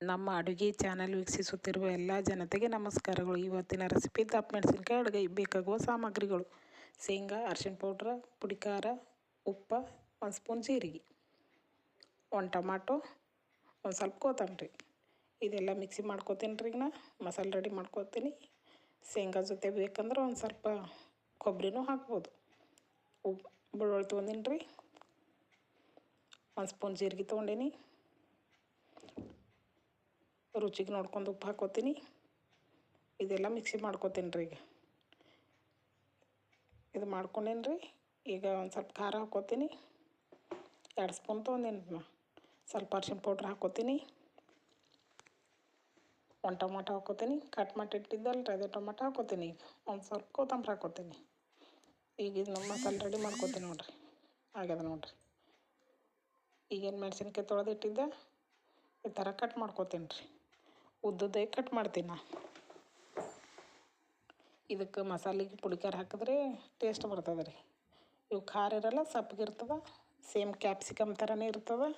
ನಮ್ಮ ಅಡುಗೆ ಚಾನಲ್ ವೀಕ್ಷಿಸುತ್ತಿರುವ ಎಲ್ಲ ಜನತೆಗೆ ನಮಸ್ಕಾರಗಳು. ಇವತ್ತಿನ ರೆಸಿಪಿ ದಪ್ಪ ಮೆಣಸಿನ್ಕಾಯಿ ಅಡುಗೆ. ಬೇಕಾಗುವ ಸಾಮಗ್ರಿಗಳು ಶೇಂಗಾ, ಅರ್ಶಿಣ ಪೌಡ್ರ, ಪುಡಿಕಾರ, ಉಪ್ಪ, ಒಂದು ಸ್ಪೂನ್ ಜೀರಿಗೆ, ಒಂದು ಟೊಮಾಟೊ, ಒಂದು ಸ್ವಲ್ಪ ಕೊತ್ತಂಬರಿ. ಇದೆಲ್ಲ ಮಿಕ್ಸಿ ಮಾಡ್ಕೋತೀನಿ ರೀ ಈಗ ನಾ. ಮಸಾಲೆ ರೆಡಿ ಮಾಡ್ಕೋತೀನಿ. ಶೇಂಗಾ ಜೊತೆ ಬೇಕಂದ್ರೆ ಒಂದು ಸ್ವಲ್ಪ ಕೊಬ್ಬರಿನೂ ಹಾಕ್ಬೋದು. ಉಪ್ಪು ಬೆಳ್ಳುಳ್ಳಿ ತೊಗೊಂಡಿನಿ ರೀ. ಒಂದು ಸ್ಪೂನ್ ಜೀರಿಗೆ ತೊಗೊಂಡೀನಿ. ರುಚಿಗೆ ನೋಡ್ಕೊಂಡು ಉಪ್ಪು ಹಾಕೋತೀನಿ ಇದೆಲ್ಲ ಮಿಕ್ಸಿ ಮಾಡ್ಕೋತೀನಿ ರೀ ಈಗ. ಇದು ಮಾಡ್ಕೊಂಡೇನಿ ರೀ? ಈಗ ಒಂದು ಸ್ವಲ್ಪ ಖಾರ ಹಾಕೋತೀನಿ ಎರಡು ಸ್ಪೂನ್ ತೊಗೊಂಡೇನಿ ಸ್ವಲ್ಪ ಅರ್ಶಿನ ಪೌಡ್ರ್ ಹಾಕೋತೀನಿ ಒಂದು ಟೊಮೊಟೊ ಹಾಕೋತೀನಿ ಕಟ್ ಮಾಡಿ ಇಟ್ಟಿದ್ದಲ್ಲ ರೀ, ಅದೇ ಟೊಮಾಟೊ ಹಾಕೋತೀನಿ ಈಗ. ಒಂದು ಸ್ವಲ್ಪ ಕೊತ್ತಂಬರಿ ಹಾಕೋತೀನಿ ಈಗ ಇದು ಮಸಾಲೆ ರೆಡಿ ಮಾಡ್ಕೋತೀನಿ ನೋಡಿರಿ. ಆಗ್ಯದ ನೋಡಿರಿ. ಈಗೇನು ಮೆಣಸಿನ್ಕಾಯಿ ತೊಳೆದಿಟ್ಟಿದ್ದೆ ಈ ಥರ ಕಟ್ ಮಾಡ್ಕೋತೀನಿ ರೀ. ಉದ್ದದೇ ಕಟ್ ಮಾಡ್ತೀನಿ? ನಾ ಇದಕ್ಕೆ ಮಸಾಲೆಗೆ ಪುಡಿಕಾರ ಹಾಕಿದ್ರೆ ಟೇಸ್ಟ್ ಬರ್ತದೆ ರೀ. ಇವು ಖಾರ ಇರಲ್ಲ ಸಪ್ಪಗಿರ್ತದೆ ಸೇಮ್ ಕ್ಯಾಪ್ಸಿಕಮ್ ಥರನೇ ಇರ್ತದೆ.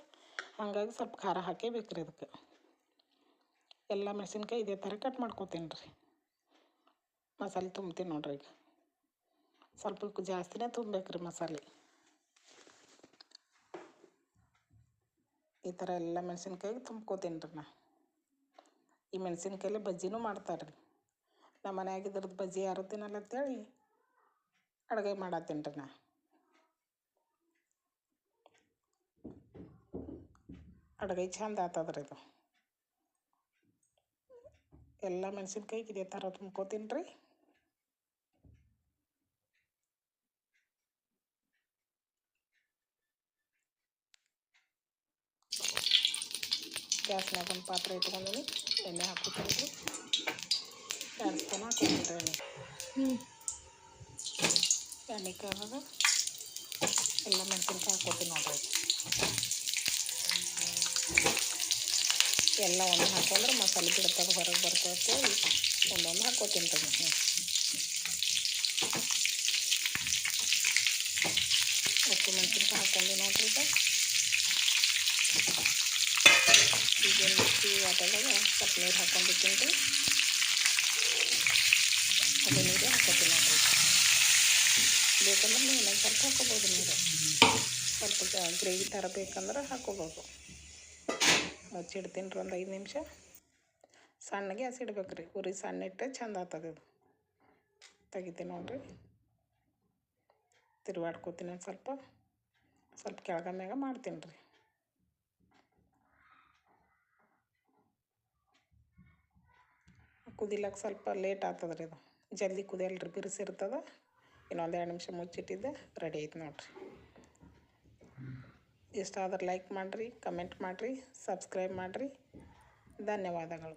ಹಾಗಾಗಿ ಸ್ವಲ್ಪ ಖಾರ ಹಾಕೇಬೇಕು ರೀ ಇದಕ್ಕೆ. ಎಲ್ಲ ಮೆಣಸಿನ್ಕಾಯಿ ಇದೇ ಥರ ಕಟ್ ಮಾಡ್ಕೋತೀನಿ ರೀ. ಮಸಾಲೆ ತುಂಬ್ತೀನಿ ನೋಡ್ರಿ ಈಗ. ಸ್ವಲ್ಪ ಜಾಸ್ತಿನೇ ತುಂಬಬೇಕು ರೀ ಮಸಾಲೆ. ಈ ಥರ ಎಲ್ಲ ಮೆಣಸಿನ್ಕಾಯಿಗೆ ತುಂಬ್ಕೋತೀನಿ ರೀ ನಾ. ಈ ಮೆಣಸಿನ್ಕಾಯಲ್ಲೇ ಬಜ್ಜಿನೂ ಮಾಡ್ತಾರೆ ರೀ ನಮ್ಮ ಮನ್ಯಾಗ ಇದ್ರದ್ದು ಬಜ್ಜಿ ಯಾರು ತಿನ್ನಲ್ಲ ಅಂತೇಳಿ ಅಡುಗೆ ಮಾಡತ್ತೀನಿ ರೀ ನಾ. ಅಡುಗೆ ಚಂದ ಆತದ್ರಿ ರೀ ಇದು. ಎಲ್ಲ ಮೆಣಸಿನ್ಕಾಯಿಗೆ ಇದೇ ಥರ ತುಂಬ್ಕೋತೀನಿ ರೀ ಗ್ಯಾಸ್ನಾಗ ಒಂದು ಪಾತ್ರೆ ಇಟ್ಕೊಂಡಿನಿ ಎಣ್ಣೆ ಹಾಕೋತೀನಿ ರೀ ಎಣ್ಣೆ ಎಣ್ಣೆ ಕಾದಾಗ ಎಲ್ಲ ಮೆಣಸಿನ್ಕಾಯಿ ಹಾಕೋತೀನಿ ನೋಡ್ರಿ. ಎಲ್ಲ ಒಂದು ಹಾಕೊಂಡ್ರೆ ಮಸಾಲೆ ಬಿಡ್ತದೆ ಹೊರಗೆ ಬರ್ತದೆ ಒಂದೊಂದು ಹಾಕೋತೀನಿ ರೀ ಹಸಿ ಮೆಣಸಿನ್ಕಾಯಿ ಹಾಕೊಂಡಿ ನೋಡ್ರಿ ಈಗ. ಆದಾಗ ಸ್ವಲ್ಪ ನೀರು ಹಾಕ್ಕೊಂಡಿರ್ತೀನಿ ರೀ ಅದೇ ನೀರು ಹಾಕೋತೀನಿ ನೋಡಿರಿ ಬೇಕಂದ್ರೆ ನೀವು ಇನ್ನೊಂದು ಸ್ವಲ್ಪ ಹಾಕೋಬೋದು ನೀರು. ಸ್ವಲ್ಪ ಗ್ರೇವಿ ಥರ ಬೇಕಂದ್ರೆ ಹಾಕೋಬೋದು ಮುಚ್ಚಿಡ್ತೀನಿ ರೀ ಒಂದು ಐದು ನಿಮಿಷ. ಸಣ್ಣಗೆ ಗ್ಯಾಸ್ ಇಡ್ಬೇಕು ರೀ. ಉರಿ ಸಣ್ಣ ಇಟ್ಟರೆ ಚಂದ ಆಗ್ತದೆ ಇದು ತೆಗಿತೀನಿ ನೋಡಿರಿ. ತಿರುವಾಡ್ಕೋತೀನಿ ಒಂದು ಸ್ವಲ್ಪ. ಸ್ವಲ್ಪ ಕೆಳಗ ಮ್ಯಾಗ ಮಾಡ್ತೀನಿ ರೀ. ಕುದಿಲಕ್ಕೆ ಸ್ವಲ್ಪ ಲೇಟ್ ಆಗ್ತದೆ ರೀ ಇದು. ಜಲ್ದಿ ಕುದಿಯಲ್ಲ ರೀ ಬಿರುಸಿರ್ತದೆ ಇನ್ನೊಂದು ಎರಡು ನಿಮಿಷ ಮುಚ್ಚಿಟ್ಟಿದ್ದೆ ರೆಡಿ ಐತೆ ನೋಡಿರಿ. ಇಷ್ಟ ಆದ್ರೆ ಲೈಕ್ ಮಾಡಿರಿ ಕಮೆಂಟ್ ಮಾಡಿರಿ ಸಬ್ಸ್ಕ್ರೈಬ್ ಮಾಡಿರಿ. ಧನ್ಯವಾದಗಳು.